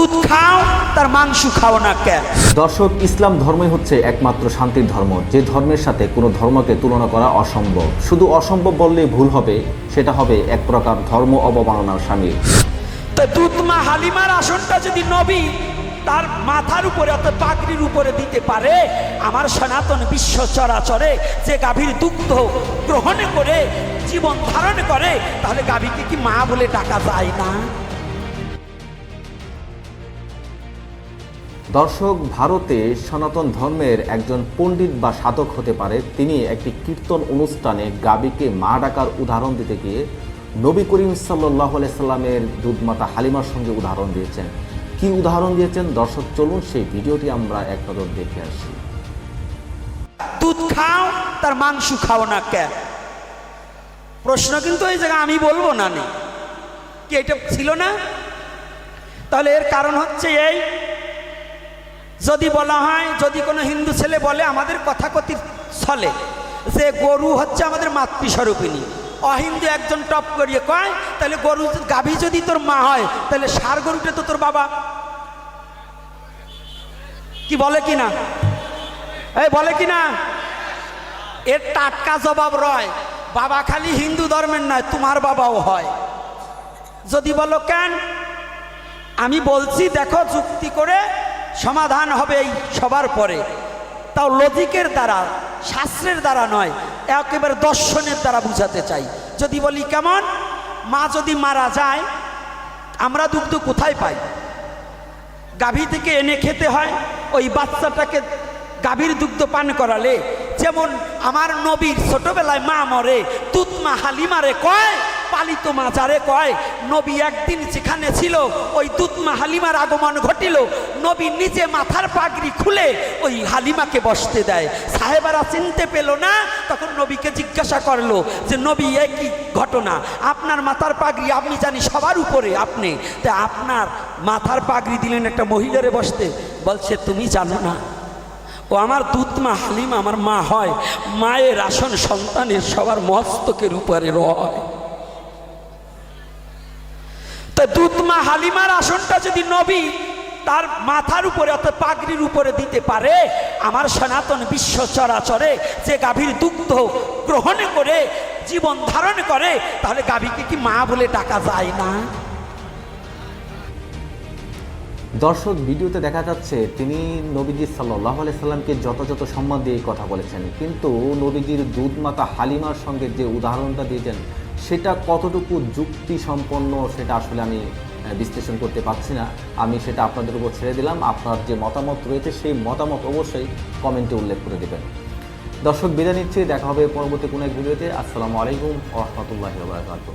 দুধ খাও তার মাংস খাও না কেন? দর্শক ইসলাম ধর্মই হচ্ছে একমাত্র শান্তির ধর্ম। যে ধর্মের সাথে কোনো ধর্মকে তুলনা করা অসম্ভব। শুধু অসম্ভব বললেই ভুল হবে সেটা হবে এক প্রকার ধর্ম অবমাননার সামিল। তো দুধমা হালিমার আসনটা যদি নবী তার মাথার উপরে অর্থাৎ পাগড়ির উপরে দিতে পারে আমার সনাতন বিশ্ব চরাচরে যে গাভীর দুগ্ধ গ্রহণ করে জীবন ধারণ করে তাহলে গাভীকে কি মা বলে ডাকা যায় না? দর্শক ভারতে সনাতন ধর্মের একজন পণ্ডিত বা সাধক হতে পারে। তিনি একটি কীর্তন অনুষ্ঠানে গাবিকে মা ডাকার উদাহরণ দিতে গিয়ে নবী করিম সাল্লাহ সাল্লামের দুধমাতা হালিমার সঙ্গে উদাহরণ দিয়েছেন। কি উদাহরণ দিয়েছেন? দর্শক, চলুন সেই ভিডিওটি আমরা এক নজর দেখে আসি। দুধ খাও, তার মাংস খাও না কেন? প্রশ্ন কিন্তু এই জায়গায় আমি বলব না নে। কি এটা ছিল না? তাহলে এর কারণ হচ্ছে এই যদি বলা হয়, যদি কোনো হিন্দু ছেলে বলে, আমাদের কথাকথিত ছলে যে গরু হচ্ছে আমাদের মাতৃস্বরূপিণী। অহিন্দু একজন টপ করিয়ে কয়, তাহলে গরু গাভী যদি তোর মা হয়, তাহলে সার গরুটা তো তোর বাবা। কি বলে কি না? এই বলে কি না? এর টাটকা জবাব রয়, বাবা খালি হিন্দু ধর্মের নয়, তোমার বাবাও হয়। যদি বলো কেন? আমি বলছি, দেখো, যুক্তি করে সমাধান হবে এই সবার পরে। তাও লজিকের দ্বারা, শাস্ত্রের দ্বারা নয়, একেবারে দর্শনের দ্বারা বুঝাতে চাই। যদি বলি কেমন? মা যদি মারা যায়, আমরা দুগ্ধ কোথায় পাই? গাভী থেকে এনে খেতে হয়, ওই বাচ্চাটাকে গাভীর দুগ্ধ পান করালে যেমন আমার নবীর ছোটবেলায় মা মরে, তুতমা হালিমারে কয়, পালিত মা যারে কয়, নবী একদিন যেখানে ছিল, ওই দুধমা হালিমার আগমন ঘটিল। নবী নিজে মাথার পাগড়ি খুলে ওই হালিমাকে বসতে দেয়। সাহেবারা চিনতে পেল না, তখন নবীকে জিজ্ঞাসা করল যে, নবী একই ঘটনা? আপনার মাথার পাগড়ি আমি জানি সবার উপরে আপনি। তা আপনার মাথার পাগড়ি দিলেন একটা মহিলারে বসতে। বলছে, তুমি জানো না। ও আমার দুধমা হালিমা, আমার মা হয়, মায়ের আসন সন্তানের সবার মস্তকের উপরে রয়। তো দুধমা হালিমার আসনটা যদি নবী তার মাথার উপরে অর্থাৎ পাগড়ির উপরে দিতে পারে, আমার সনাতন বিশ্ব চরাচরে যে গাভীর দুগ্ধ গ্রহণ করে, জীবন ধারণ করে, তাহলে গাভীকে কি মা বলে ডাকা যায় না? দর্শক, ভিডিওতে দেখা যাচ্ছে তিনি নবীজি সাল্লাহ আলি সাল্লামকে যথাযথ সম্মান দিয়ে কথা বলেছেন, কিন্তু নবীজির দুধমাতা হালিমার সঙ্গে যে উদাহরণটা দিয়েছেন, সেটা কতটুকু যুক্তি সম্পন্ন সেটা আসলে আমি বিশ্লেষণ করতে পারছি না। আমি সেটা আপনাদের উপর ছেড়ে দিলাম। আপনার যে মতামত রয়েছে, সেই মতামত অবশ্যই কমেন্টে উল্লেখ করে দেবেন। দর্শক, বিদায় নিচ্ছি। দেখা হবে পরবর্তী কোনো এক ভিডিওতে। আসসালামু আলাইকুম রহমতুল্লাহ বারকাতুহ।